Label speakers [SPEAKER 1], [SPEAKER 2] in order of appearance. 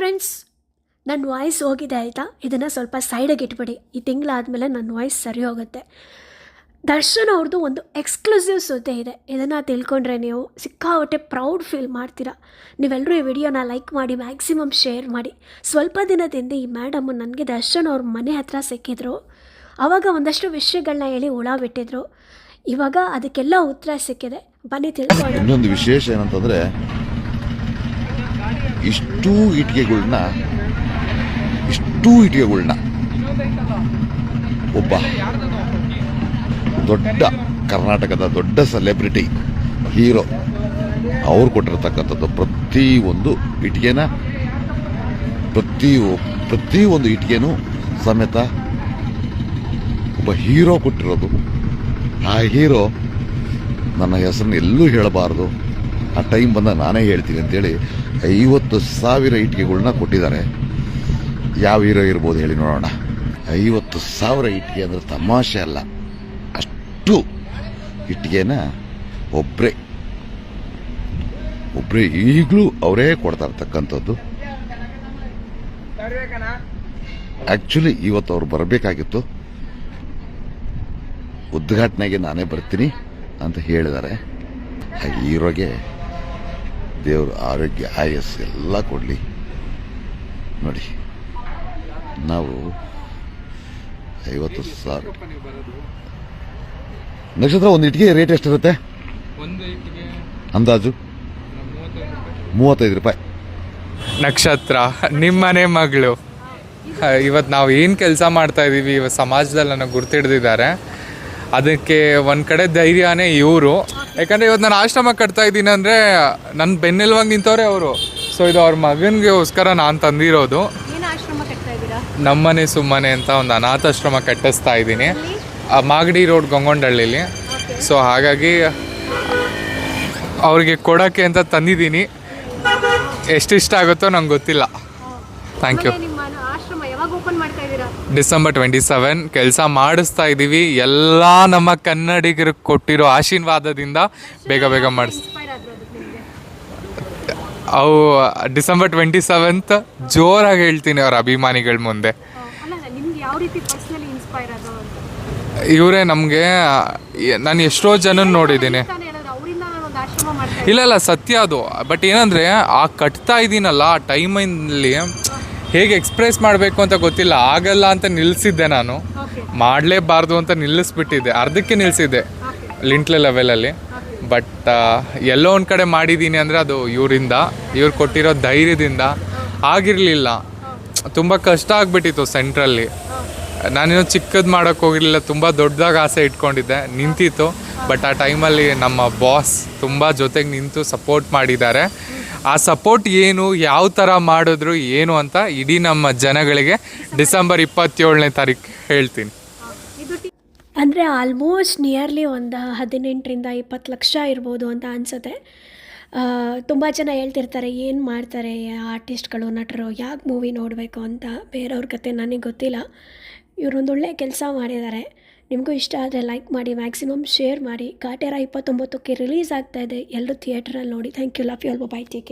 [SPEAKER 1] Friends ನನ್ನ voice ಹೋಗಿದೆ ಆಯಿತಾ? ಇದನ್ನು ಸ್ವಲ್ಪ ಸೈಡಿಗೆ ಇಟ್ಬಿಡಿ. ಈ ತಿಂಗಳಾದಮೇಲೆ ನನ್ನ ವಾಯ್ಸ್ ಸರಿ ಹೋಗುತ್ತೆ. ದರ್ಶನ್ ಅವ್ರದ್ದು ಒಂದು ಎಕ್ಸ್ಕ್ಲೂಸಿವ್ ಸುದ್ದಿ ಇದೆ. ಇದನ್ನು ತಿಳ್ಕೊಂಡ್ರೆ ನೀವು ಸಿಕ್ಕಾಪಟ್ಟೆ ಪ್ರೌಡ್ ಫೀಲ್ ಮಾಡ್ತೀರಾ. ನೀವೆಲ್ಲರೂ ಈ ವಿಡಿಯೋನ ಲೈಕ್ ಮಾಡಿ ಮ್ಯಾಕ್ಸಿಮಮ್ ಶೇರ್ ಮಾಡಿ. ಸ್ವಲ್ಪ ದಿನದಿಂದ ಈ ಮೇಡಮ್ ನನಗೆ ದರ್ಶನ್ ಅವ್ರ ಮನೆ ಹತ್ರ ಸಿಕ್ಕಿದ್ರು. ಆವಾಗ ಒಂದಷ್ಟು ವಿಷಯಗಳನ್ನ ಹೇಳಿ ಹುಳ ಬಿಟ್ಟಿದ್ರು. ಇವಾಗ ಅದಕ್ಕೆಲ್ಲ ಉತ್ತರ ಸಿಕ್ಕಿದೆ. ಬನ್ನಿ ತಿಳ್ಕೊಂಡು
[SPEAKER 2] ಇನ್ನೊಂದು ವಿಶೇಷ ಏನಂತಂದ್ರೆ ಇಷ್ಟೂ ಇಟ್ಟಿಗೆಗಳನ್ನ ಇಷ್ಟೂ ಇಟ್ಟಿಗೆಗಳನ್ನ ಒಬ್ಬ ದೊಡ್ಡ ಕರ್ನಾಟಕದ ದೊಡ್ಡ ಸೆಲೆಬ್ರಿಟಿ, ಹೀರೋ, ಅವ್ರು ಕೊಟ್ಟಿರತಕ್ಕಂಥದ್ದು ಪ್ರತಿ ಒಂದು ಇಟ್ಟಿಗೆನ, ಪ್ರತಿ ಪ್ರತಿ ಒಂದು ಇಟ್ಟಿಗೆನೂ ಸಮೇತ ಒಬ್ಬ ಹೀರೋ ಕೊಟ್ಟಿರೋದು. ಆ ಹೀರೋ ನನ್ನ ಹೆಸರನ್ನ ಎಲ್ಲೂ ಹೇಳಬಾರ್ದು. ಆ ಟೈಮ್ ಬಂದಾಗ ನಾನೇ ಹೇಳ್ತೀನಿ ಅಂತೇಳಿ ಐವತ್ತು ಸಾವಿರ ಇಟ್ಟಿಗೆಗಳನ್ನ ಕೊಟ್ಟಿದ್ದಾರೆ. ಯಾವ ಹೀರೋ ಇರ್ಬೋದು ಹೇಳಿ ನೋಡೋಣ. ಐವತ್ತು ಸಾವಿರ ಇಟ್ಟಿಗೆ ಅಂದರೆ ತಮಾಷೆ ಅಲ್ಲ. ಅಷ್ಟು ಇಟ್ಟಿಗೆನ ಒಬ್ಬರೇ ಒಬ್ಬರೇ ಈಗಲೂ ಅವರೇ ಕೊಡ್ತಾ ಇರ್ತಕ್ಕಂಥದ್ದು. ಆಕ್ಚುಲಿ ಇವತ್ತು ಅವ್ರು ಬರಬೇಕಾಗಿತ್ತು. ಉದ್ಘಾಟನೆಗೆ ನಾನೇ ಬರ್ತೀನಿ ಅಂತ ಹೇಳಿದ್ದಾರೆ. ಆ ಹೀರೋಗೆ ದೇವರು ಆರೋಗ್ಯ ಆಯಸ್ ಎಲ್ಲ ಕೊಡಲಿ. ನೋಡಿ ನಾವು ಐವತ್ತು ಸಾವಿರ ನಕ್ಷತ್ರ ಒಂದು ಇಟ್ಟಿಗೆ ರೇಟ್ ಎಷ್ಟಿರುತ್ತೆ? ಅಂದಾಜು? ಮೂವತ್ತೈದು ರೂಪಾಯಿ.
[SPEAKER 3] ನಕ್ಷತ್ರ ನಿಮ್ಮನೆ ಮಗಳು. ಇವತ್ತು ನಾವು ಏನು ಕೆಲಸ ಮಾಡ್ತಾ ಇದ್ದೀವಿ ಇವತ್ತು ಸಮಾಜದಲ್ಲಿ ನನಗೆ ಗುರ್ತಿಡ್ದಿದ್ದಾರೆ. ಅದಕ್ಕೆ ಒಂದು ಕಡೆ ಧೈರ್ಯನೇ ಇವರು. ಯಾಕಂದರೆ ಇವತ್ತು ನಾನು ಆಶ್ರಮ ಕಟ್ತಾ ಇದ್ದೀನಿ ಅಂದರೆ ನನ್ನ ಬೆನ್ನೆಲುವಾಗಿ ನಿಂತವ್ರೆ ಅವರು. ಸೊ ಇದು ಅವ್ರ ಮಗನಿಗೋಸ್ಕರ ನಾನು ತಂದಿರೋದು. ನಮ್ಮನೆ ಸುಮ್ಮನೆ ಅಂತ ಒಂದು ಅನಾಥಾಶ್ರಮ ಕಟ್ಟಿಸ್ತಾ ಇದ್ದೀನಿ. ಆ ಮಾಗಡಿ ರೋಡ್ ಗಂಗೊಂಡಳ್ಳಿಲಿ. ಸೊ ಹಾಗಾಗಿ ಅವ್ರಿಗೆ ಕೊಡೋಕ್ಕೆ ಅಂತ ತಂದಿದ್ದೀನಿ. ಎಷ್ಟು ಇಷ್ಟ ಆಗುತ್ತೋ ನಂಗೆ ಗೊತ್ತಿಲ್ಲ. ಥ್ಯಾಂಕ್ ಯು
[SPEAKER 1] ಓಪನ್ ಮಾಡ್ತಾ ಇದ್ದೀರಾ?
[SPEAKER 3] ಡಿಸೆಂಬರ್ ಟ್ವೆಂಟಿ ಸೆವೆನ್ ಕೆಲಸ ಮಾಡಿಸ್ತಾ ಇದ್ದೀವಿ ಎಲ್ಲ ನಮ್ಮ ಕನ್ನಡಿಗರಿಗೆ ಕೊಟ್ಟಿರೋ ಆಶೀರ್ವಾದದಿಂದ ಬೇಗ ಬೇಗ ಮಾಡಿಸ್ ಅವು ಡಿಸೆಂಬರ್ ಟ್ವೆಂಟಿ ಸೆವೆಂತ್ ಜೋರಾಗಿ ಹೇಳ್ತೀನಿ ಅವ್ರ ಅಭಿಮಾನಿಗಳ ಮುಂದೆ. ಇವರೇ ನಮಗೆ ನಾನು ಎಷ್ಟೋ ಜನ ನೋಡಿದ್ದೀನಿ. ಇಲ್ಲ ಇಲ್ಲ ಸತ್ಯ ಅದು. ಬಟ್ ಏನಂದರೆ ಆ ಕಟ್ತಾ ಇದ್ದೀನಲ್ಲ ಆ ಟೈಮಲ್ಲಿ ಹೇಗೆ ಎಕ್ಸ್ಪ್ರೆಸ್ ಮಾಡಬೇಕು ಅಂತ ಗೊತ್ತಿಲ್ಲ. ಆಗಲ್ಲ ಅಂತ ನಿಲ್ಲಿಸಿದ್ದೆ ನಾನು. ಮಾಡಲೇಬಾರ್ದು ಅಂತ ನಿಲ್ಲಿಸ್ಬಿಟ್ಟಿದ್ದೆ. ಅರ್ಧಕ್ಕೆ ನಿಲ್ಲಿಸಿದ್ದೆ ಲಿಂಟ್ಲೆ ಲೆವೆಲಲ್ಲಿ ಬಟ್ ಎಲ್ಲೋ ಒಂದು ಕಡೆ ಮಾಡಿದ್ದೀನಿ ಅಂದರೆ ಅದು ಇವರಿಂದ ಇವ್ರು ಕೊಟ್ಟಿರೋ ಧೈರ್ಯದಿಂದ ಆಗಿರಲಿಲ್ಲ. ತುಂಬ ಕಷ್ಟ ಆಗಿಬಿಟ್ಟಿತ್ತು ಸೆಂಟ್ರಲ್ಲಿ ನಾನೇನೋ ಚಿಕ್ಕದು ಮಾಡೋಕೆ ಹೋಗಿರಲಿಲ್ಲ. ತುಂಬ ದೊಡ್ಡದಾಗಿ ಆಸೆ ಇಟ್ಕೊಂಡಿದ್ದೆ. ನಿಂತಿತ್ತು. ಬಟ್ ಆ ಟೈಮಲ್ಲಿ ನಮ್ಮ ಬಾಸ್ ತುಂಬ ಜೊತೆಗೆ ನಿಂತು ಸಪೋರ್ಟ್ ಮಾಡಿದ್ದಾರೆ. ಆ ಸಪೋರ್ಟ್ ಏನು, ಯಾವ ಥರ ಮಾಡಿದ್ರು ಏನು ಅಂತ ಇಡೀ ನಮ್ಮ ಜನಗಳಿಗೆ ಡಿಸೆಂಬರ್ ಇಪ್ಪತ್ತೇಳನೇ ತಾರೀಕು ಹೇಳ್ತೀನಿ.
[SPEAKER 1] ಅಂದರೆ ಆಲ್ಮೋಸ್ಟ್ ನಿಯರ್ಲಿ ಒಂದು ಹದಿನೆಂಟರಿಂದ ಇಪ್ಪತ್ತು ಲಕ್ಷ ಇರ್ಬೋದು ಅಂತ ಅನಿಸುತ್ತೆ. ತುಂಬ ಜನ ಹೇಳ್ತಿರ್ತಾರೆ, ಏನು ಮಾಡ್ತಾರೆ ಆರ್ಟಿಸ್ಟ್ಗಳು ನಟರು, ಯಾಕೆ ಮೂವಿ ನೋಡಬೇಕು ಅಂತ ಬೇರೆಯವ್ರ ಕತೆ ನನಗೆ ಗೊತ್ತಿಲ್ಲ. ಇವರೊಂದು ಒಳ್ಳೆ ಕೆಲಸ ಮಾಡಿದ್ದಾರೆ. ನಿಮಗೂ ಇಷ್ಟ ಆದರೆ ಲೈಕ್ ಮಾಡಿ ಮ್ಯಾಕ್ಸಿಮಮ್ ಶೇರ್ ಮಾಡಿ. ಕಾಟೇರ ಇಪ್ಪತ್ತೊಂಬತ್ತಕ್ಕೆ ರಿಲೀಸ್ ಆಗ್ತಾ ಇದೆ. ಎಲ್ಲರೂ ಥಿಯೇಟ್ರಲ್ಲಿ ನೋಡಿ. ಥ್ಯಾಂಕ್ ಯು ಲವ್ ಯು ಅಲ್ಬೋ ಬೈ ಟೇಕ್